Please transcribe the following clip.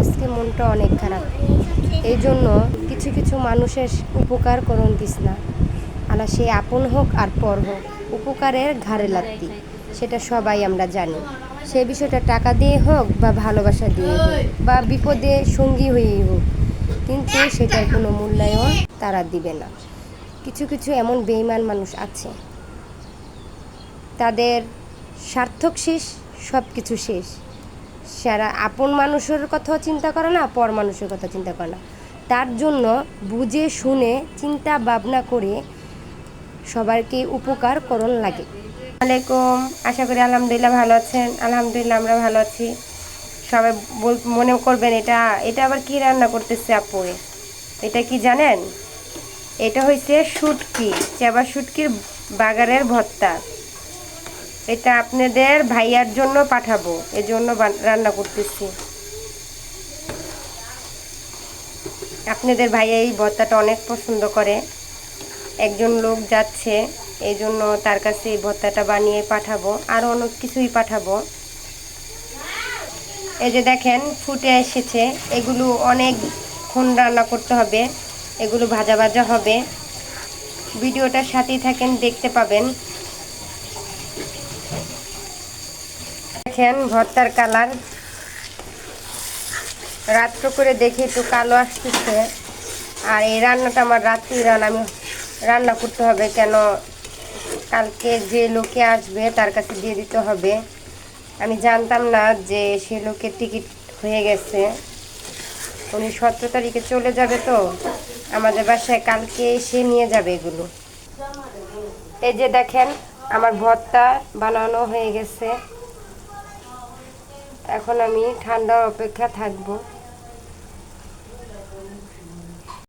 আজকে মনটা অনেক খারাপ। এই জন্য কিছু কিছু মানুষের উপকার করণ দিস না। আলা সে আপন হোক আর পর হোক, উপকারের ঘাড়ে লাগতি সেটা সবাই আমরা জানি। সে বিষয়টা টাকা দিয়ে হোক বা ভালোবাসা দিয়ে হোক বা বিপদে সঙ্গী হয়েই হোক, কিন্তু সেটার কোনো মূল্যায়ন তারা দিবে না। কিছু কিছু এমন বেইমান মানুষ আছে। তাদের সার্থক শেষ সব কিছু শেষ। সারা আপন মানুষের কথাও চিন্তা করে না, পর মানুষের কথা চিন্তা করে না। তার জন্য বুঝে, শুনে, চিন্তা, ভাবনা করে সবাইকে উপকার করণ লাগে। আলাইকুম, আশা করি আলহামদুলিল্লাহ ভালো আছেন। আলহামদুলিল্লাহ আমরা ভালো আছি। সবাই বল মনে করবেন এটা এটা আবার কি রান্না করতেছে আপু? এটা কি জানেন? এটা হয়েছে শুটকি, চেবা শুটকির বাগারের ভর্তা। এটা আপনাদের ভাইয়ার জন্য পাঠাবো, এজন্য রান্না করতেছি। আপনাদের ভাইয়া এই ভর্তাটা অনেক পছন্দ করে। একজন লোক যাচ্ছে এই জন্য তার কাছে এই ভর্তাটা বানিয়ে পাঠাবো, আর অনেক কিছুই পাঠাবো। এই যে দেখেন, ফুটে এসেছে, এগুলো অনেক অনেকক্ষণ রান্না করতে হবে, এগুলো ভাজা ভাজা হবে। ভিডিওটার সাথেই থাকেন, দেখতে পাবেন। দেখেন ভর্তার কালার। রাত্র করে দেখি একটু কালো আসতেছে। আর এই রান্নাটা আমার রাত্রি রান্না আমি রান্না করতে হবে কেন? কালকে যে লোকে আসবে তার কাছে দিয়ে দিতে হবে। আমি জানতাম না যে সে লোকের টিকিট হয়ে গেছে। উনি সতেরো তারিখে চলে যাবে তো। আমাদের বাসায় কালকে এসে নিয়ে যাবে এগুলো। এই যে দেখেন, আমার ভর্তা বানানো হয়ে গেছে। এখন আমি ঠান্ডার অপেক্ষা থাকব।